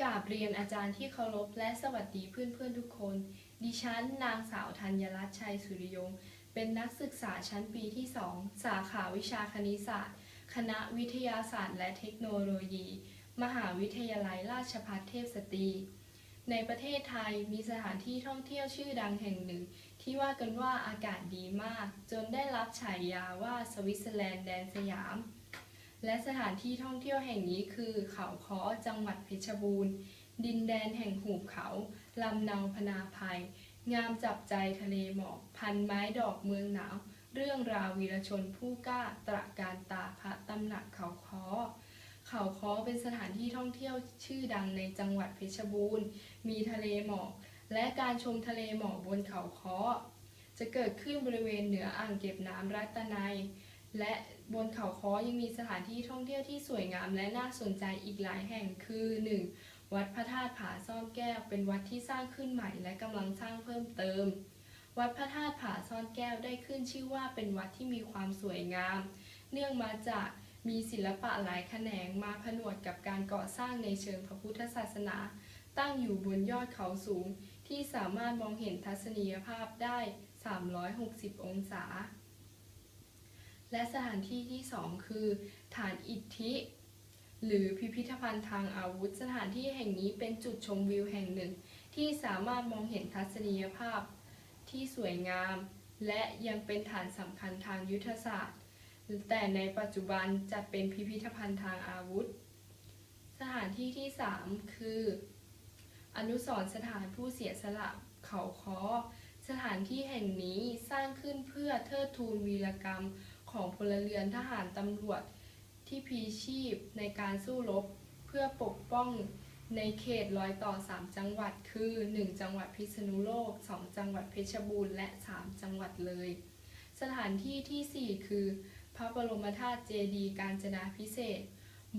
กราบเรียนอาจารย์ที่เคารพและสวัสดีเพื่อนๆทุกคน ดิฉันนางสาวธัญรัตน์ชัยสุริยง เป็นนักศึกษาชั้นปีที่ 2 สาขาวิชาคณิตศาสตร์ คณะวิทยาศาสตร์และเทคโนโลยี มหาวิทยาลัยราชภัฏเทพสตรี ในประเทศไทยมีสถานที่ท่องเที่ยวชื่อดังแห่งหนึ่ง ที่ว่ากันว่าอากาศดีมาก จนได้รับฉายาว่าสวิตเซอร์แลนด์แดนสยาม และสถานที่ท่องเที่ยวแห่งนี้คือเขาค้อจังหวัดเพชรบูรณ์ ดินแดนแห่งหุบเขาลำเนาพนาภัย งามจับใจทะเลหมอก พันไม้ดอกเมืองหนาว เรื่องราววีรชนผู้กล้าตระการตาพระตำหนักเขาค้อเขาค้อเป็นสถานที่ท่องเที่ยวชื่อดังในจังหวัดเพชรบูรณ์ มีทะเลหมอก และการชมทะเลหมอกบนเขาค้อจะเกิดขึ้นบริเวณเหนืออ่างเก็บน้ำรัตนัย และบนเขาค้อยังมีสถานที่ท่องเที่ยวที่สวยงามและน่าสนใจอีกหลายแห่งคือ 1. วัดพระธาตุผาซ่อนแก้ว เป็นวัดที่สร้างขึ้นใหม่และกำลังสร้างเพิ่มเติม วัดพระธาตุผาซ่อนแก้วได้ขึ้นชื่อว่าเป็นวัดที่มีความสวยงาม เนื่องมาจากมีศิลปะหลายแขนงมาผนวกกับการก่อสร้างในเชิงพระพุทธศาสนา ตั้งอยู่บนยอดเขาสูง ที่สามารถมองเห็นทัศนียภาพได้ 360 องศา และสถานที่ที่ 2 คือ ฐานอิทธิ หรือพิพิธภัณฑ์ทางอาวุธ สถานที่แห่งนี้เป็นจุดชมวิวแห่งหนึ่ง ที่สามารถมองเห็นทัศนียภาพที่สวยงาม และยังเป็นฐานสำคัญทางยุทธศาสตร์ แต่ในปัจจุบันจัดเป็นพิพิธภัณฑ์ทางอาวุธ สถานที่ที่ 3 คือ อนุสรสถานผู้เสียสละเขาค้อสถานที่แห่งนี้สร้างขึ้นเพื่อเทิดทูนวีรกรรม ของพลเรือนทหารตำรวจที่พีชีพในการสู้รบเพื่อปกป้องในเขตรอยต่อ 3 จังหวัดคือ 1 จังหวัดพิษณุโลก 2 จังหวัดเพชรบูรณ์และ 3 จังหวัดเลย สถานที่ทีสี่4 คือ พระบรมธาตุเจดีย์กาญจนาพิเศษ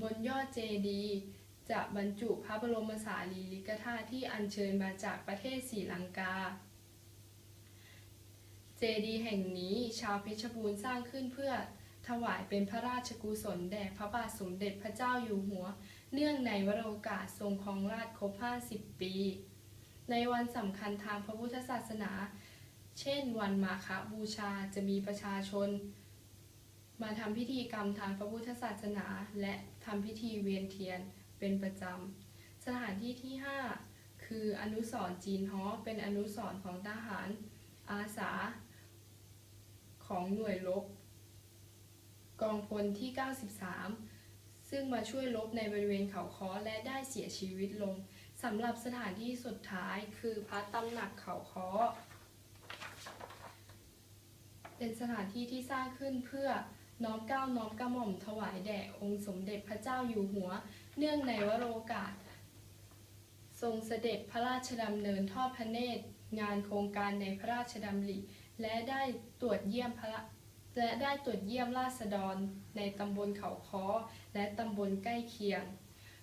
บนยอดเจดีย์จะบรรจุพระบรมสารีริกธาตุที่อัญเชิญมาจากประเทศศรีลังกา เจดีย์แห่งนี้ชาวเพชรบูรณ์สร้างขึ้นเพื่อถวายเป็นพระราชกุศลแด่พระบาทสมเด็จพระเจ้าอยู่หัว เนื่องในวโรกาสทรงครองราชย์ครบ 50 ปี ในวันสำคัญทางพระพุทธศาสนา เช่นวันมาฆบูชาจะมีประชาชน มาทำพิธีกรรมทางพระพุทธศาสนา และทำพิธีเวียนเทียนเป็นประจำ สถานที่ที่ 5 คืออนุสรจีนฮ้อเป็นอนุสรของทหาร อาสา ของหน่วยรบกองพลที่ 93 ซึ่งมาช่วยรบในบริเวณเขาค้อและได้เสียชีวิตลงสำหรับสถานที่สุดท้ายคือพระตำหนักเขาค้อเป็นสถานที่ที่สร้างขึ้นเพื่อน้อมเกล้าน้อมกระหม่อมถวายแด่องค์สมเด็จพระเจ้าอยู่หัว เนื่องในวโรกาส ทรงเสด็จพระราชดำเนินทอดพระเนตรงานโครงการในพระราชดำริ และได้ตรวจเยี่ยมพระและได้ตรวจเยี่ยมราษฎรในตำบลเขาค้อและตำบลใกล้เคียง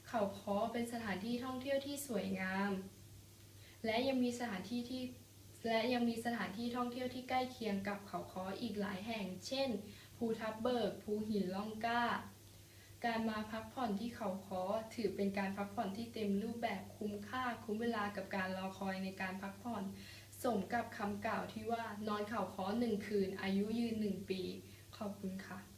เขาค้อเป็นสถานที่ท่องเที่ยวที่สวยงาม และยังมีสถานที่ที่และยังมีสถานที่ท่องเที่ยวที่ใกล้เคียงกับเขาค้ออีกหลายแห่ง เช่น ภูทับเบิก ภูหินล่องกล้า การมาพักผ่อนที่เขาค้อถือเป็นการพักผ่อนที่เต็มรูปแบบคุ้มค่าคุ้มเวลากับการรอคอยในการพักผ่อน สมกับคำกล่าวที่ว่านอนเข่าค้อหนึ่งคืน อายุยืนหนึ่งปี ขอบคุณค่ะ